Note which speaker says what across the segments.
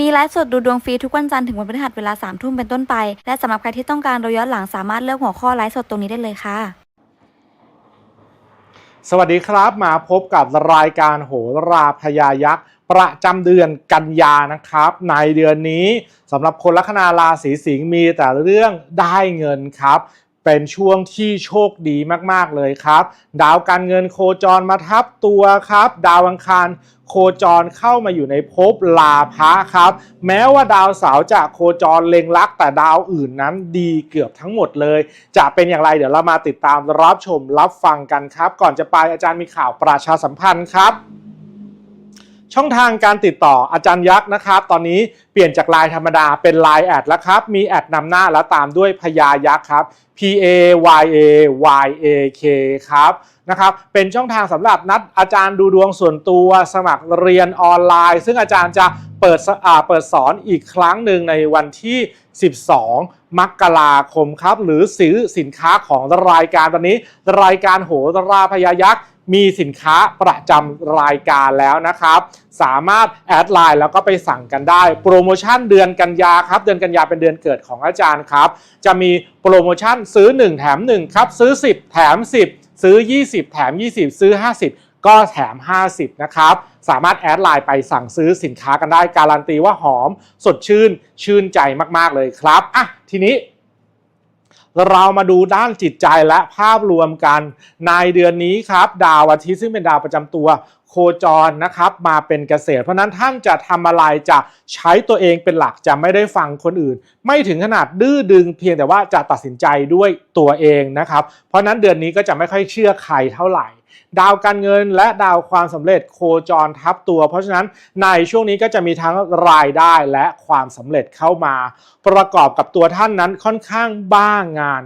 Speaker 1: มีไลฟ์สดดูดวงฟรีทุกวันจันทร์ถึงวันพฤหัสเวลา3ามทุ่มเป็นต้นไป และสำหรับใครที่ต้องการดูย้อนหลังสามารถเลือกหัวข้อไลฟ์สดตรงนี้ได้เลยค่ะ
Speaker 2: สวัสดีครับมาพบกับรายการโหราพยายักษ์ประจำเดือนกันยานะครับ ในเดือนนี้สำหรับคนลัคนาราศีสิงห์มีแต่เรื่องได้เงินครับ เป็นช่วงที่โชคดีมากๆเลยครับ ดาวการเงินโคจรมาทับตัวครับ ดาวอังคารโคจรเข้ามาอยู่ในภพลาภะครับ แม้ว่าดาวเสาร์จะโคจรเล็งลักแต่ดาวอื่นนั้นดีเกือบทั้งหมดเลย จะเป็นอย่างไรเดี๋ยวเรามาติดตามรับชมรับฟังกันครับ ก่อนจะไปอาจารย์มีข่าวประชาสัมพันธ์ครับ ช่องทางการติดต่ออาจารย์ยักษ์นะครับ ตอนนี้เปลี่ยนจากไลน์ธรรมดาเป็นไลน์แอดแล้วครับ มีแอดนำหน้าแล้วตามด้วยพญายักษ์ครับ P A Y A Y A K ครับนะครับ เป็นช่องทางสำหรับนัดอาจารย์ดูดวงส่วนตัวสมัครเรียนออนไลน์ ซึ่งอาจารย์จะเปิดสอ่าเปิดสอนอีกครั้งหนึ่งในวันที่ 12 มกราคมครับ หรือซื้อสินค้าของรายการตอนนี้ รายการโหราพยายักษ์ มีสินค้าประจำรายการแล้วนะครับ สามารถแอดไลน์แล้วก็ไปสั่งกันได้ โปรโมชั่นเดือนกันยาครับ เดือนกันยาเป็นเดือนเกิดของอาจารย์ครับ จะมีโปรโมชั่นซื้อ 1 แถม 1 ครับ ซื้อ 10 แถม 10 ซื้อ 20 แถม 20 ซื้อ 50 ก็แถม 50 นะครับ สามารถแอดไลน์ไปสั่งซื้อสินค้ากันได้ การันตีว่าหอม สดชื่น ชื่นใจมาก ๆ เลยครับ อะ ทีนี้ เรามาดูด้านจิตใจและภาพรวมกัน ในเดือนนี้ครับ ดาวอาทิตย์ซึ่งเป็นดาวประจำตัวโคจรนะครับมาเป็นเกษตร เพราะนั้นท่านจะทำอะไรจะใช้ตัวเองเป็นหลักจะไม่ได้ฟังคนอื่น ไม่ถึงขนาดดื้อดึงเพียงแต่ว่าจะตัดสินใจด้วยตัวเองนะครับ เพราะนั้นเดือนนี้ก็จะไม่ค่อยเชื่อใครเท่าไหร่ ดาวการเงินและดาวความสำเร็จโคจรทับตัว เพราะฉะนั้นในช่วงนี้ก็จะมีทั้งรายได้และความสำเร็จเข้ามา ประกอบกับตัวท่านนั้นค่อนข้างบ้างงาน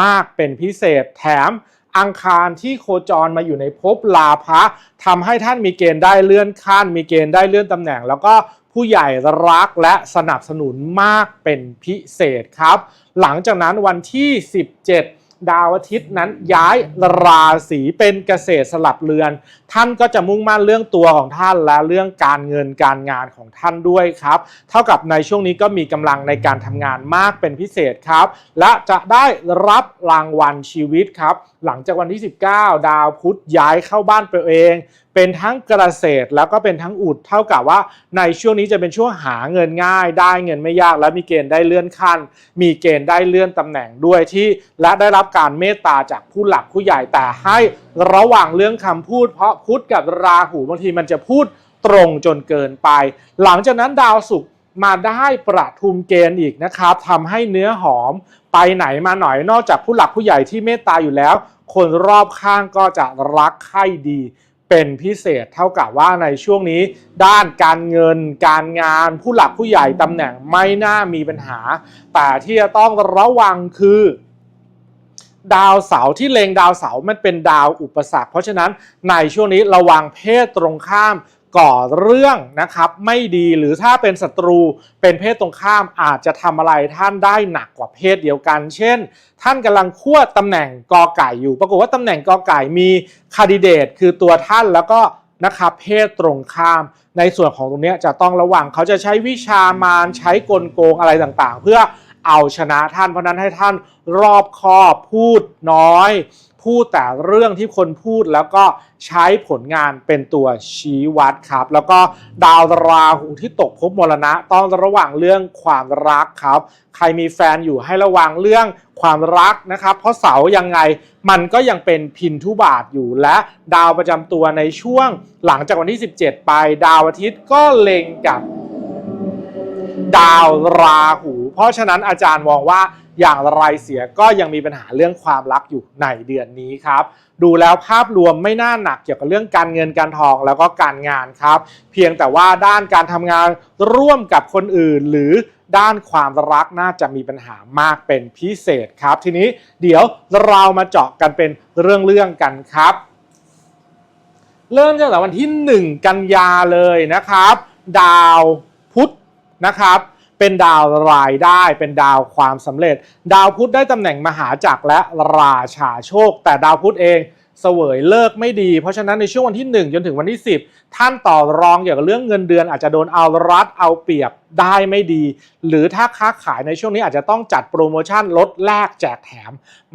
Speaker 2: มากเป็นพิเศษแถมอังคารที่โคจรมาอยู่ในภพลาภะทำให้ท่านมีเกณฑ์ได้เลื่อนขั้น มีเกณฑ์ได้เลื่อนตำแหน่ง แล้วก็ผู้ใหญ่รักและสนับสนุนมากเป็นพิเศษครับ หลังจากนั้นวันที่ 17 ดาวอาทิตย์นั้นย้ายราศีเป็นเกษตรสลับเรือน ท่านก็จะมุ่งมั่นเรื่องตัวของท่านและเรื่องการเงินการงานของท่านด้วยครับ เท่ากับในช่วงนี้ก็มีกำลังในการทำงานมากเป็นพิเศษครับ และจะได้รับรางวัลชีวิตครับ หลังจากวันที่ 19 ดาวพุธย้ายเข้าบ้านตัวเอง เป็นทั้งเกษตรแล้วก็เป็นทั้งอุดเท่ากับว่า ในช่วงนี้จะเป็นช่วงหาเงินง่าย ได้เงินไม่ยาก และมีเกณฑ์ได้เลื่อนขั้น มีเกณฑ์ได้เลื่อนตำแหน่งด้วยที่ และได้รับการเมตตาจากผู้หลักผู้ใหญ่แต่ให้ระหว่างเรื่องคำพูด เพราะพุธกับราหูบางทีมันจะพูดตรงจนเกินไป หลังจากนั้นดาวศุกร์มาได้ประทุมเกณฑ์อีกนะครับทำให้เนื้อหอมไปไหนมาหน่อยนอกจากผู้หลักผู้ใหญ่ที่เมตตาอยู่แล้ว คนรอบข้างก็จะรักใคร่ดี เป็นพิเศษเท่ากับว่าในช่วงนี้ ด้านการเงิน การงานผู้หลักผู้ใหญ่ตำแหน่งไม่น่ามีปัญหา แต่ที่จะต้องระวังคือ ดาวเสาร์ที่เลงดาวเสาร์มันเป็นดาวอุปสรรค เพราะฉะนั้นในช่วงนี้ระวังเพศตรงข้าม ก่อเรื่องนะครับไม่ดีหรือถ้าเป็นศัตรูเป็นเพศตรงข้ามอาจจะทำอะไรท่านได้หนักกว่าเพศเดียวกัน เช่น ท่านกำลังคั่วตำแหน่งกอไก่อยู่ ปรากฏว่าตำแหน่งกอไก่มีคาดิเดตคือตัวท่านแล้วก็นะครับเพศตรงข้าม ในส่วนของตรงนี้จะต้องระวังเขาจะใช้วิชามารใช้กลโกงอะไรต่างๆ เพื่อเอาชนะท่านเพราะฉะนั้นให้ท่านรอบคอบพูดน้อย พูดแต่เรื่องที่คนพูดแล้วก็ใช้ผลงานเป็นตัวชี้วัดครับ แล้วก็ดาวราหูที่ตกภพมรณะ ต้องระวังเรื่องความรักครับ ใครมีแฟนอยู่ให้ระวังเรื่องความรักนะครับ เพราะเสายังไงมันก็ยังเป็นพินทุบาทอยู่และดาวประจำตัวในช่วงหลังจากวันที่ 17 ไป ดาวอาทิตย์ก็เล็งกับ ดาวราหู เพราะฉะนั้นอาจารย์มองว่า อย่างไรเสียก็ยังมีปัญหาเรื่องความรักอยู่ในเดือนนี้ครับ ดูแล้วภาพรวมไม่น่าหนักเกี่ยวกับเรื่องการเงินการทองแล้วก็การงานครับ เพียงแต่ว่าด้านการทำงานร่วมกับคนอื่นหรือด้านความรักน่าจะมีปัญหามากเป็นพิเศษครับ ทีนี้เดี๋ยวเรามาเจาะกันเป็นเรื่องๆกันครับ เริ่มตั้งแต่วันที่ 1 กันยาเลยนะครับ ดาวพุธนะครับ เป็นดาวรายได้เป็นดาวความสำเร็จ ดาวพุธได้ตำแหน่งมหาจักรและราชาโชค แต่ดาวพุธเองเสวยเลิกไม่ดี เพราะฉะนั้นในช่วงวันที่ 1 จนถึงวันที่ 10 ท่านต่อรองเกี่ยวกับเรื่องเงินเดือน อาจจะโดนเอารัดเอาเปรียบได้ไม่ดี หรือถ้าค้าขายในช่วงนี้อาจจะต้องจัดโปรโมชั่นลดแลกแจกแถม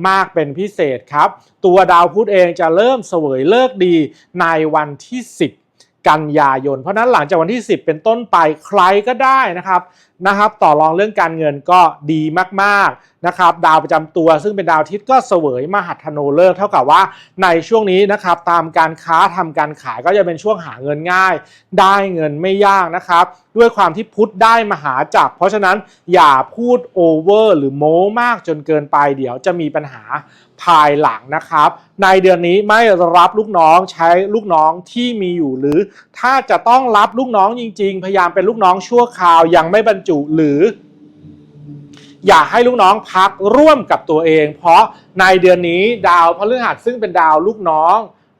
Speaker 2: มากเป็นพิเศษครับ ตัวดาวพุธเองจะเริ่มเสวยเลิกดีในวันที่ 10 กันยายน เพราะนั้นหลังจากวันที่ 10 เป็นต้นไปใครก็ได้นะครับนะครับ ต่อรองเรื่องการเงินก็ดีมากๆนะครับ ดาวประจำตัวซึ่งเป็นดาวอาทิตย์ก็เสวยมหัทโนเลิกเท่ากับว่าในช่วงนี้นะครับ ตามการค้าทำการขายก็จะเป็นช่วงหาเงินง่าย ได้เงินไม่ยากนะครับ ด้วยความที่พุทธได้มหาจักรเพราะฉะนั้นอย่าพูดโอเวอร์หรือโม้มากจนเกินไปเดี๋ยวจะมีปัญหา ภายหลังนะครับ ในเดือนนี้ไม่รับลูกน้องใช้ลูกน้องที่มีอยู่หรือ ถ้าจะต้องรับลูกน้องจริง ๆ พยายามเป็นลูกน้องชั่วคราวยังไม่บรรจุหรือ อย่าให้ลูกน้องพักร่วมกับตัวเอง เพราะในเดือนนี้ดาวพฤหัสซึ่งเป็นดาวลูกน้อง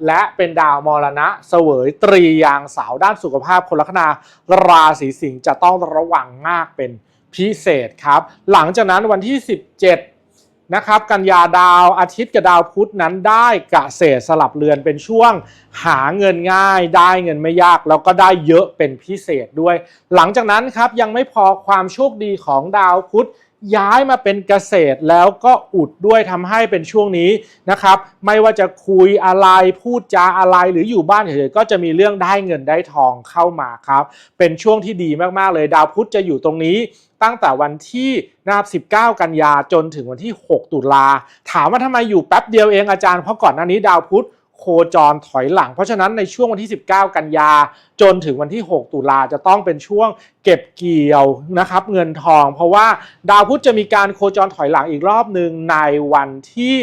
Speaker 2: และเป็นดาวมรณะเสวยตรียางสาวด้านสุขภาพคนลัคนาราศีสิงห์จะต้องระวังมากเป็นพิเศษครับ หลังจากนั้นวันที่ 17 นะครับกันยาดาวอาทิตย์กับดาวพุธนั้นได้กะเศษสลับเรือนเป็นช่วง หาเงินง่าย ได้เงินไม่ยาก แล้วก็ได้เยอะเป็นพิเศษด้วย หลังจากนั้นครับยังไม่พอความโชคดีของดาวพุธย้ายมาเป็นเกษตรแล้วก็อุดด้วยทำให้เป็นช่วงนี้นะครับ ไม่ว่าจะคุยอะไรพูดจาอะไรหรืออยู่บ้านเฉยๆก็จะมีเรื่องได้เงินได้ทองเข้ามาครับ เป็นช่วงที่ดีมากๆเลย ดาวพุธจะอยู่ตรงนี้ ตั้งแต่วันที่นะครับ19 กันยาจนถึงวันที่ 6 ตุลา ถามว่าทำไมอยู่แป๊บเดียวเองอาจารย์เพราะก่อนหน้านี้ดาวพุธโคจรถอยหลัง เพราะฉะนั้นในช่วงวันที่ 19 กันยา จนถึงวันที่ 6 ตุลาจะต้องเป็นช่วงเก็บเกี่ยวนะครับเงินทอง เพราะว่าดาวพุธจะมีการโคจรถอยหลังอีกรอบหนึ่งในวันที่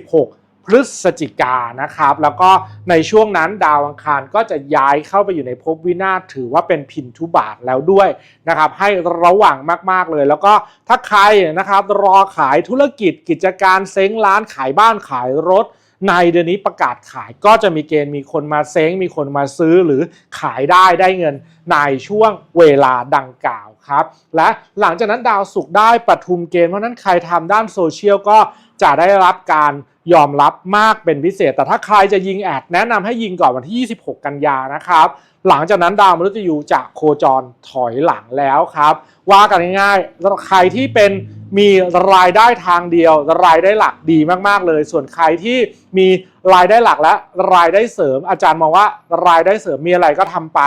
Speaker 2: 16 พฤศจิกานะครับ แล้วก็ในช่วงนั้นดาวอังคารก็จะย้ายเข้าไปอยู่ในภพวินาศถือว่าเป็นพินทุบาทแล้วด้วยนะครับ ให้ระวังมากๆเลย แล้วก็ถ้าใครนะครับรอขายธุรกิจกิจการเซ้งร้านขายบ้านขายรถในเดือนนี้ประกาศขายก็จะมีเกณฑ์มีคนมาเซ้ง มีคนมาซื้อหรือขายได้ได้เงินในช่วงเวลาดังกล่าวครับ และหลังจากนั้นดาวศุกได้ปทุมเกณฑ์เพราะนั้นใครทำด้านโซเชียลก็จะได้รับการ ยอมรับมากเป็นพิเศษ แต่ถ้าใครจะยิงแอดแนะนำให้ยิงก่อนวันที่ 26 กันยานะครับ หลังจากนั้นดาวมฤตยูจะโคจรถอยหลังแล้วครับ ว่ากันง่ายๆ ใครที่เป็นมีรายได้ทางเดียว รายได้หลักดีมากๆเลย ส่วนใครที่มีรายได้หลักและรายได้เสริม อาจารย์มองว่ารายได้เสริมมีอะไรก็ทำไป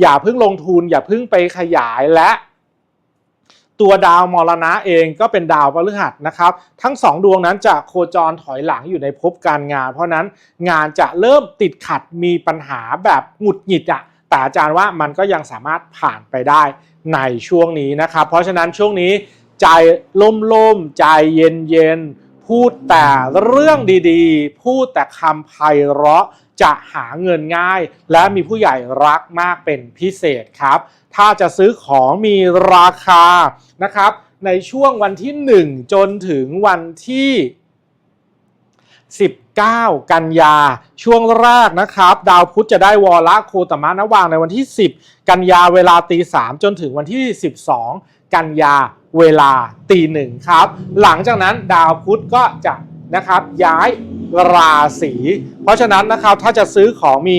Speaker 2: อย่าเพิ่งลงทุน อย่าเพิ่งไปขยายและ ตัวดาวมรณะเองก็เป็นดาวพฤหัสนะครับ ทั้งสองดวงนั้นจะโคจรถอยหลังอยู่ในภพการงาน เพราะนั้นงานจะเริ่มติดขัดมีปัญหาแบบหงุดหงิดอะแต่อาจารย์ว่ามันก็ยังสามารถผ่านไปได้ในช่วงนี้นะครับ เพราะฉะนั้นช่วงนี้ใจล่มๆใจเย็นๆพูดแต่เรื่องดีๆ พูดแต่คำไพเราะ จะหาเงินง่าย และมีผู้ใหญ่รักมากเป็นพิเศษครับ ถ้าจะซื้อของมีราคานะครับ ในช่วงวันที่ 1 จนถึงวันที่ 19 กันยา ช่วงแรกนะครับ ดาวพุธจะได้วอละโคตมะนวางในวันที่ 10 กันยาเวลาตี3จนถึงวันที่ 12 กันยาเวลาตีหนึ่งครับ หลังจากนั้นดาวพุธก็จะ นะครับย้ายราศี เพราะฉะนั้นนะครับถ้าจะซื้อของมี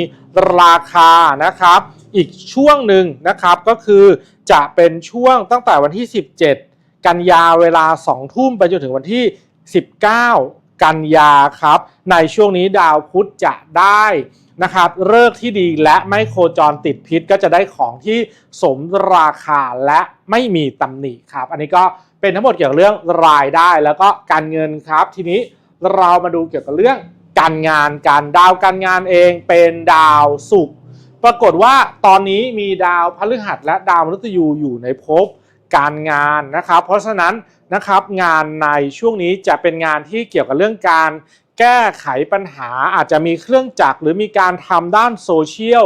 Speaker 2: ราคานะครับ อีกช่วงหนึ่งนะครับก็คือจะเป็นช่วงตั้งแต่วันที่ 17 กันยาเวลา 2 ทุ่มไปจนถึงวันที่ 19 กันยาครับ ในช่วงนี้ดาวพุธจะได้นะครับเลิกที่ดีและไม่โคจรติดพิษก็จะได้ของที่สมราคาและไม่มีตำหนิครับ อันนี้ก็เป็นทั้งหมดเกี่ยวกับเรื่องรายได้แล้วก็การเงินครับทีนี้ เรามาดูเกี่ยวกับเรื่องการงานการดาวการงานเองเป็นดาวศุกร์ปรากฏว่าตอนนี้มีดาวพฤหัสและดาวมฤตยูอยู่ในภพการงานนะครับ เพราะฉะนั้นนะครับงานในช่วงนี้จะเป็นงานที่เกี่ยวกับเรื่องการแก้ไขปัญหาอาจจะมีเครื่องจักรหรือมีการทำด้านโซเชียล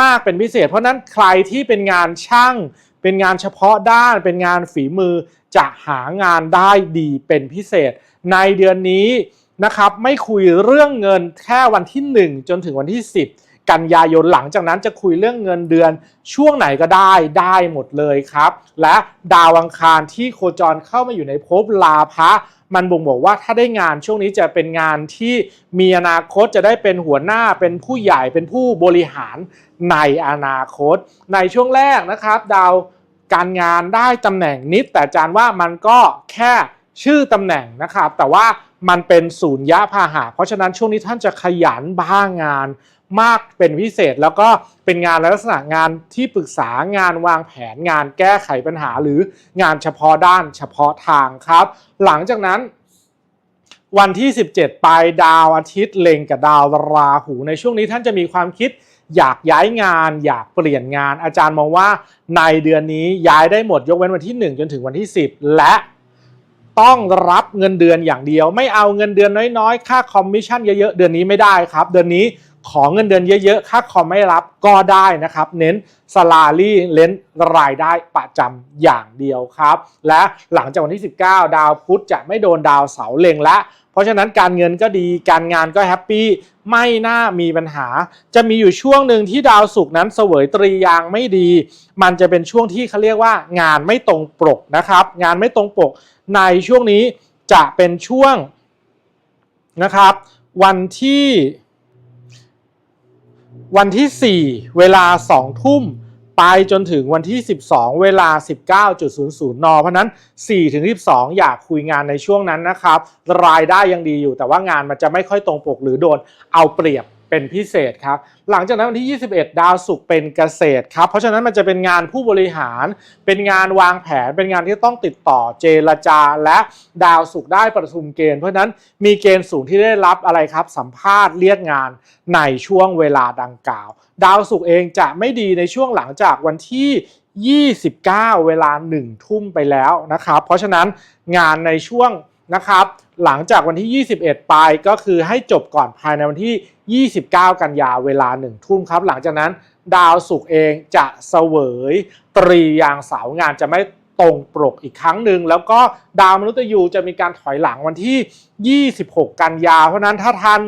Speaker 2: มากเป็นพิเศษ เพราะนั้นใครที่เป็นงานช่าง เป็นงานเฉพาะด้านเป็นงานฝีมือจะหางานได้ดีเป็นพิเศษ ในเดือนนี้นะครับไม่คุยเรื่องเงินแค่วันที่ 1 จนถึงวันที่ 10 กันยายนหลังจากนั้นจะคุยเรื่องเงินเดือนช่วงไหนก็ได้ได้หมดเลยครับ และดาวอังคารที่โคจรเข้ามาอยู่ในภพลาภะมันบ่งบอกว่าถ้าได้งานช่วงนี้จะเป็นงานที่มีอนาคตจะได้เป็นหัวหน้าเป็นผู้ใหญ่เป็นผู้บริหารในอนาคต ในช่วงแรกนะครับ ดาวการงานได้ตำแหน่งนิด แต่อาจารย์ว่ามันก็แค่ ชื่อตำแหน่งนะครับ แต่ว่ามันเป็นศูนย์ยะพาหะ เพราะฉะนั้นช่วงนี้ท่านจะขยันบ้างงานมากเป็นพิเศษแล้วก็เป็นงานลักษณะงานที่ปรึกษางานวางแผนงานแก้ไขปัญหาหรืองานเฉพาะด้านเฉพาะทางครับ หลังจากนั้นวันที่ 17 ปลายดาวอาทิตย์เล็งกับดาวราหู ในช่วงนี้ท่านจะมีความคิดอยากย้ายงาน อยากเปลี่ยนงาน อาจารย์มองว่าในเดือนนี้ย้ายได้หมดยกเว้นวันที่ 1 จนถึงวันที่ 10 และ ต้องรับเงินเดือนอย่างเดียว ไม่เอาเงินเดือนน้อยๆ ค่าคอมมิชชั่นเยอะๆ เดือนนี้ไม่ได้ครับ เดือนนี้ขอเงินเดือนเยอะๆ ค่าคอมไม่รับก็ได้นะครับ เน้นสลารี่เลนรายได้ประจำอย่างเดียวครับ และหลังจากวันที่ 19 ดาวพุธจะไม่โดนดาวเสาเล็งและ ราะฉะนั้นการเงินก็ดีการงานก็แฮปปี้ไม่น่ามีปัญหา จะมีอยู่ช่วงหนึ่งที่ดาวศุกร์นั้นเสวยตรียางไม่ดี มันจะเป็นช่วงที่เขาเรียกว่างานไม่ตรงปกนะครับ งานไม่ตรงปกในช่วงนี้จะเป็นช่วงนะครับ วันที่ วันที่ 4 เวลา2ทุ่ม ไปจนถึงวันที่ 12 เวลา 19.00 น เพราะนั้น4ถึง12 อยากคุยงานในช่วงนั้นนะครับ รายได้ยังดีอยู่ แต่ว่างานมันจะไม่ค่อยตรงปกหรือโดนเอาเปรียบเป็นพิเศษครับ หลังจากนั้นวันที่ 21 ดาวศุกร์เป็นเกษตรครับ เพราะฉะนั้นมันจะเป็นงานผู้บริหาร เป็นงานวางแผน เป็นงานที่ต้องติดต่อเจรจา และดาวศุกร์ได้ประชุมเกณฑ์ เพราะฉะนั้นมีเกณฑ์สูงที่ได้รับอะไรครับ สัมภาษณ์เรียกงานในช่วงเวลาดังกล่าว ดาวศุกร์เองจะไม่ดีในช่วงหลังจากวันที่ 29 เวลา 1 ทุ่มไปแล้วนะครับ เพราะฉะนั้นงานในช่วงนะครับหลังจากวันที่ 21 ไปก็คือให้จบก่อนภายในวันที่ 29 กันยาเวลา 1 ทุ่มครับ หลังจากนั้นดาวศุกร์เองจะเสวยตรียางเสางานจะไม่ตรงปกอีกครั้งหนึ่งแล้วก็ดาวมนุษย์ยูจะมีการถอยหลังวันที่ 26 กันยา เพราะฉะนั้นถ้าท่าน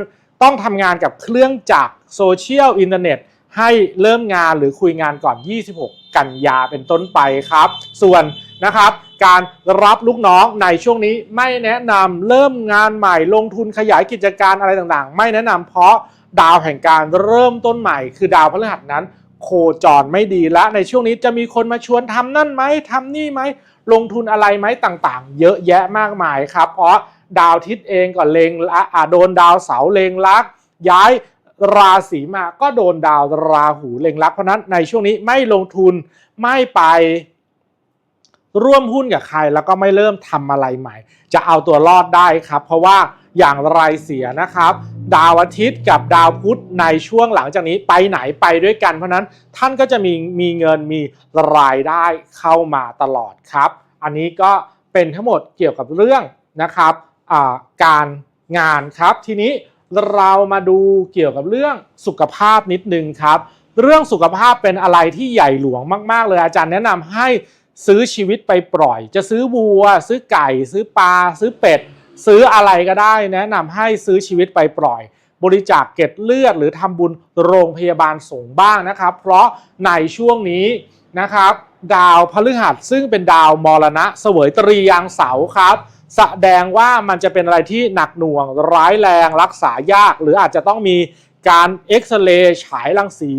Speaker 2: ต้องทำงานกับเครื่องจักรโซเชียลอินเทอร์เน็ต ให้เริ่มงานหรือคุยงานก่อน 26 กันยาเป็นต้นไปครับ ส่วนนะครับการรับลูกน้องในช่วงนี้ไม่แนะนำเริ่มงานใหม่ลงทุนขยายกิจการอะไรต่างๆ ไม่แนะนำเพราะดาวแห่งการเริ่มต้นใหม่ คือดาวพฤหัสนั้น โคจรไม่ดีและในช่วงนี้จะมีคนมาชวนทำนั่นไหมทำนี่ไหมลงทุนอะไรไหมต่างๆ เยอะแยะมากมายครับ เพราะดาวทิศเองก็เลงละอะโดนดาวเสาเลงลักย้าย ราศีมาก็โดนดาวราหูเล็งลักเพราะนั้นในช่วงนี้ไม่ลงทุนไม่ไปร่วมหุ้นกับใครแล้วก็ไม่เริ่มทำอะไรใหม่ จะเอาตัวรอดได้ครับ เพราะว่าอย่างไรเสียนะครับ ดาวอาทิตย์กับดาวพุธในช่วงหลังจากนี้ไปไหนไปด้วยกัน เพราะนั้นท่านก็จะมีมีเงินมีรายได้เข้ามาตลอดครับ อันนี้ก็เป็นทั้งหมดเกี่ยวกับเรื่องนะครับการงานครับทีนี้ เรามาดูเกี่ยวกับเรื่องสุขภาพนิดนึงครับ เรื่องสุขภาพเป็นอะไรที่ใหญ่หลวงมาก ๆ เลยอาจารย์แนะนำให้ซื้อชีวิตไปปล่อย จะซื้อวัว ซื้อไก่ ซื้อปลา ซื้อเป็ด ซื้ออะไรก็ได้ แนะนำให้ซื้อชีวิตไปปล่อย บริจาคเก็ดเลือด หรือทำบุญโรงพยาบาลสงบ้างนะครับ เพราะในช่วงนี้นะครับ ดาวพฤหัสซึ่งเป็นดาวมรณะเสวยตรียางเสาครับ แสดงว่ามันจะเป็นอะไรที่หนักหน่วงร้ายแรงรักษายาก หรืออาจจะต้องมีการเอ็กซเรย์ฉายรังสี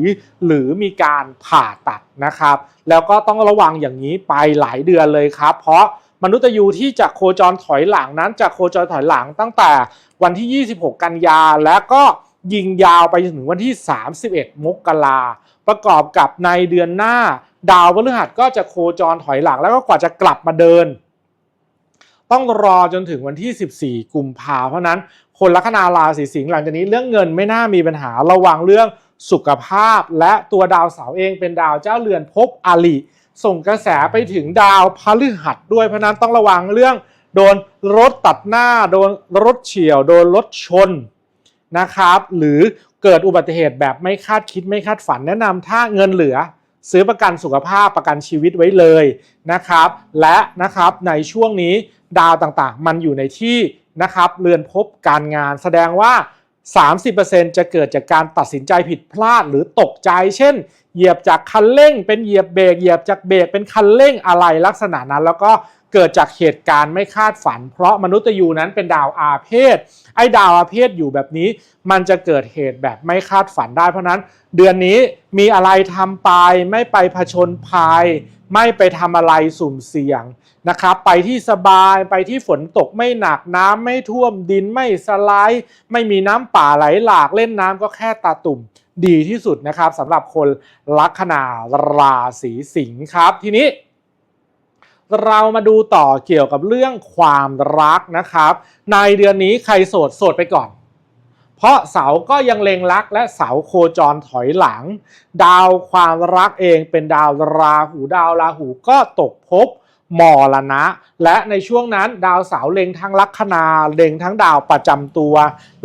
Speaker 2: หรือมีการผ่าตัดนะครับ แล้วก็ต้องระวังอย่างนี้ไปหลายเดือนเลยครับ เพราะมนุษย์ยูที่จะโคจรถอยหลังนั้นจะโคจรถอยหลังตั้งแต่วันที่ 26 กันยา และก็ยิงยาวไปจนถึงวันที่ 31 มกราประกอบกับในเดือนหน้า ดาวพฤหัสก็จะโคจรถอยหลังแล้วก็กว่าจะกลับมาเดิน ต้องรอจนถึงวันที่ 14 กุมภาเพราะนั้น คนลัคนาราศีสิงห์หลังจากนี้เรื่องเงินไม่น่ามีปัญหาระวังเรื่องสุขภาพ และตัวดาวเสาเองเป็นดาวเจ้าเรือนภพอลิส่งกระแสไปถึงดาวพฤหัสด้วยเพราะนั้นต้องระวังเรื่อง โดนรถตัดหน้า โดนรถเฉียว โดนรถชนนะครับ หรือเกิดอุบัติเหตุแบบไม่คาดคิดไม่คาดฝันแนะนำถ้าเงินเหลือ ซื้อประกันสุขภาพประกันชีวิตไว้เลยนะครับ และนะครับในช่วงนี้ดาวต่างๆ มันอยู่ในที่นะครับเรือนพบการงานแสดงว่า 30%จะเกิดจากการตัดสินใจผิดพลาดหรือตกใจ เช่น เหยียบจากคันเร่ง เป็นเหยียบเบรกเหยียบจากเบรกเป็นคันเร่งอะไรลักษณะนั้น แล้วก็ เกิดจากเหตุการณ์ไม่คาดฝัน เพราะมนุษย์ยูนั้นเป็นดาวอาเพศ ไอ้ดาวอาเพศอยู่แบบนี้ มันจะเกิดเหตุแบบไม่คาดฝันได้ เพราะนั้น เดือนนี้มีอะไรทำไปไม่ไปผชนภัยไม่ไปทำอะไรสุ่มเสี่ยงนะครับ ไปที่สบายไปที่ฝนตกไม่หนักน้ำไม่ท่วมดินไม่สไลด์ ไม่มีน้ำป่าไหลหลากเล่นน้ำก็แค่ตาตุ่มดีที่สุดนะครับสำหรับคนลัคนาราศีสิงห์ครับทีนี้ เรามาดูต่อเกี่ยวกับเรื่องความรักนะครับ ในเดือนนี้ใครโสดโสดไปก่อน เพราะเสาก็ยังเล็งรักและเสาโคจรถอยหลัง ดาวความรักเองเป็นดาวราหูดาวราหูก็ตกภพมรณะ และในช่วงนั้นดาวเสาเล็งทั้งลัคนาเล็งทั้งดาวประจำตัว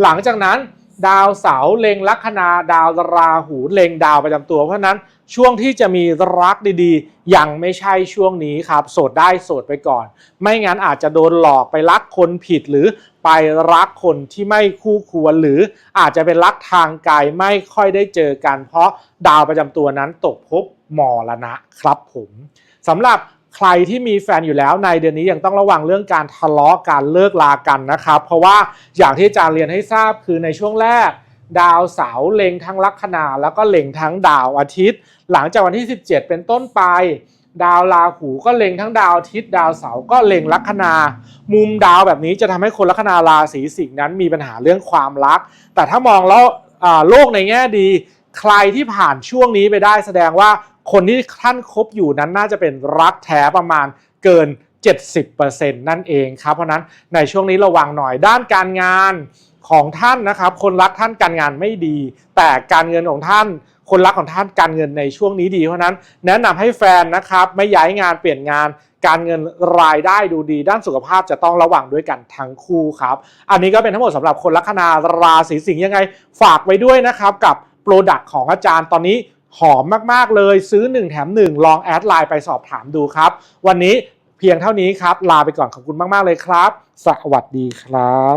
Speaker 2: หลังจากนั้น ดาวเสาเล็งลัคนาดาวราหูเล็งดาวประจำตัว เพราะนั้นช่วงที่จะมีรักดีๆ ยังไม่ใช่ช่วงนี้ครับ โสดได้โสดไปก่อน ไม่งั้นอาจจะโดนหลอกไปรักคนผิดหรือไปรักคนที่ไม่คู่ควรหรืออาจจะเป็นรักทางไกลไม่ค่อยได้เจอกัน เพราะดาวประจำตัวนั้นตกภพมรณะครับผมสำหรับ ใครที่มีแฟนอยู่แล้วในเดือนนี้ยังต้องระวังเรื่องการทะเลาะการเลิกลากันนะครับ เพราะว่าอย่างที่อาจารย์เรียนให้ทราบคือในช่วงแรก ดาวเสาร์เล็งทั้งลัคนาแล้วก็เล็งทั้งดาวอาทิตย์ หลังจากวันที่ 17 เป็นต้นไป ดาวราหูก็เล็งทั้งดาวอาทิตย์ ดาวเสาร์ก็เล็งลัคนา มุมดาวแบบนี้จะทำให้คนลัคนาราศีสิงห์นั้นมีปัญหาเรื่องความรัก แต่ถ้ามองแล้วโลกในแง่ดี ใครที่ผ่านช่วงนี้ไปได้แสดงว่า คนที่ท่านคบอยู่นั้นน่าจะเป็นรักแท้ประมาณเกิน 70%นั่นเองครับ เพราะนั้นในช่วงนี้ระวังหน่อยด้านการงานของท่านนะครับ คนรักท่านการงานไม่ดี แต่การเงินของท่านคนรักของท่านการเงินในช่วงนี้ดีเพราะนั้น แนะนำให้แฟนนะครับไม่ย้ายงานเปลี่ยนงาน การเงินรายได้ดูดี ด้านสุขภาพจะต้องระวังด้วยกันทั้งคู่ครับ อันนี้ก็เป็นทั้งหมดสำหรับคนลัคนาราศีสิงห์ยังไงฝากไว้ด้วยนะครับกับโปรดักต์ของอาจารย์ตอนนี้ หอมมากๆเลยซื้อ 1 แถม 1 ลองแอดไลน์ไปสอบถามดูครับ วันนี้เพียงเท่านี้ครับ ลาไปก่อนขอบคุณมาก ๆ เลยครับ สวัสดีครับ